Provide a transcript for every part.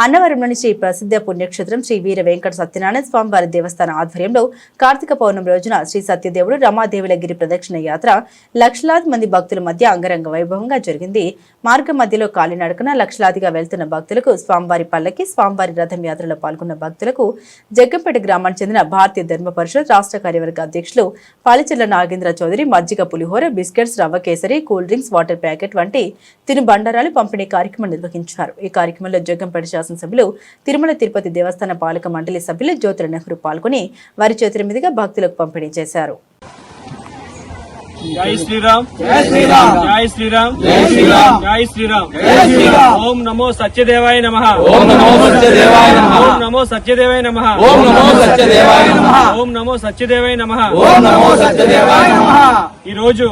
అన్నవరంలోని శ్రీ ప్రసిద్ధ పుణ్యక్షేత్రం శ్రీ వీర వెంకట సత్యనారాయణ స్వామివారి దేవస్థాన ఆధ్వర్యంలో కార్తీక పౌర్ణమి రోజున శ్రీ సత్యదేవుడు రమాదేవుల గిరి ప్రదక్షిణ యాత్ర లక్షలాది మంది భక్తుల మధ్య అంగరంగ వైభవంగా జరిగింది. మార్గం మధ్యలో కాలినడకన లక్షలాదిగా వెళ్తున్న భక్తులకు స్వామివారి పల్లకి స్వామివారి రథం యాత్రలో పాల్గొన్న భక్తులకు జగ్గంపేట గ్రామానికి చెందిన భారతీయ ధర్మ పరిషత్ రాష్ట్ర కార్యవర్గ అధ్యక్షులు పాలిచెర్ల నాగేంద్ర చౌదరి మజ్జిగ పులిహోర బిస్కెట్స్ రవ్వ కేసరి కూల్ డ్రింక్స్ వాటర్ ప్యాకెట్ వంటి తిను బండారాలు పంపిణీ కార్యక్రమం నిర్వహించారు. ఈ కార్యక్రమంలో జగ్గంపేట శాసనసభ్యులు తిరుమల తిరుపతి దేవస్థాన పాలక మండలి సభ్యులు జ్యోతుల నెహ్రూ పాల్గొని వారి చేతుల మీదుగా భక్తులకు పంపిణీ చేశారు. జై శ్రీరామ్. జై శ్రీరామ్. జై శ్రీరామ్. జై శ్రీరామ్. జై శ్రీరామ్. జై శ్రీరామ్. ఓం నమో సత్యదేవాయ నమ. ఓం నమో సత్యదేవాయ నమః. ఓం నమో సత్యదేవాయ నమ. ఓం నమో సత్యదేవాయ నమః. ఓం నమో సత్యదేవాయ నమ. ఓం నమో సత్యదేవాయ నమః. ఈ రోజు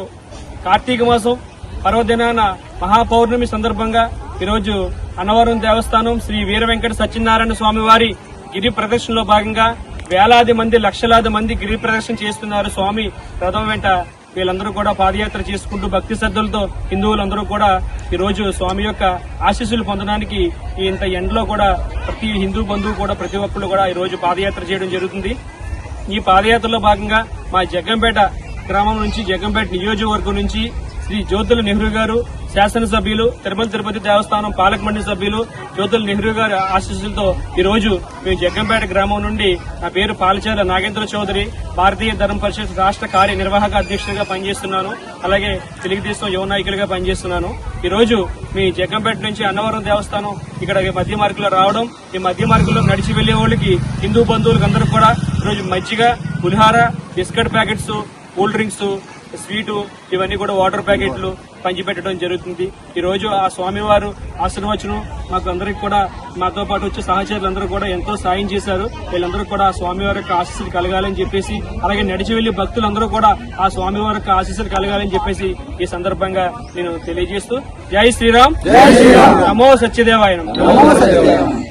కార్తీక మాసం పర్వదినాన మహాపౌర్ణమి సందర్భంగా ఈరోజు అన్నవరం దేవస్థానం శ్రీ వీర వెంకట సత్యనారాయణ స్వామి వారి గిరి ప్రదర్శనలో భాగంగా వేలాది మంది లక్షలాది మంది గిరి ప్రదర్శన చేస్తున్నారు. స్వామి రథం వెంట వీళ్ళందరూ కూడా పాదయాత్ర చేసుకుంటూ భక్తి శ్రద్ధలతో హిందువులందరూ కూడా ఈరోజు స్వామి యొక్క ఆశీస్సులు పొందడానికి ఈ ఇంత ఎండలో కూడా ప్రతి హిందూ బంధువు కూడా ప్రతి ఒక్కరు కూడా ఈరోజు పాదయాత్ర చేయడం జరుగుతుంది. ఈ పాదయాత్రలో భాగంగా మా జగ్గంపేట గ్రామం నుంచి జగ్గంపేట నియోజకవర్గం నుంచి శ్రీ జ్యోతుల నెహ్రూ గారు శాసనసభ్యులు తిరుమల తిరుపతి దేవస్థానం పాలక మండలి సభ్యులు జ్యోతుల నెహ్రూ గారి ఆశీస్సులతో ఈ రోజు మేము జగ్గంపేట గ్రామం నుండి నా పేరు పాలచేల నాగేంద్ర చౌదరి భారతీయ ధర్మ పరిషత్ రాష్ట్ర కార్యనిర్వాహక అధ్యక్షుడిగా పనిచేస్తున్నాను. అలాగే తెలుగుదేశం యువ నాయకులుగా పనిచేస్తున్నాను. ఈ రోజు మీ జగ్గంపేట నుంచి అన్నవరం దేవస్థానం ఇక్కడ మధ్య మార్గంలో రావడం ఈ మధ్య మార్గంలో నడిచి వెళ్ళే వాళ్ళకి హిందూ బంధువులకు అందరూ కూడా ఈరోజు మజ్జిగ పులిహార biscuit packets cool drinks sweet ఇవన్నీ కూడా వాటర్ ప్యాకెట్లు పంచిపెట్టడం జరుగుతుంది. ఈ రోజు ఆ స్వామివారు ఆశీర్వచనం మాకు అందరికి కూడా మాతో పాటు వచ్చే సహచరులందరూ కూడా ఎంతో సాయం చేశారు. వీళ్ళందరూ కూడా ఆ స్వామివారి యొక్క ఆశీస్సులు కలగాలని చెప్పేసి అలాగే నడిచి వెళ్ళి భక్తులందరూ కూడా ఆ స్వామివారి యొక్క ఆశీస్సులు కలగాలని చెప్పేసి ఈ సందర్భంగా నేను తెలియజేస్తూ జై శ్రీరామ్. నమో సత్యదేవాయ నమః. నమో సత్యదేవాయ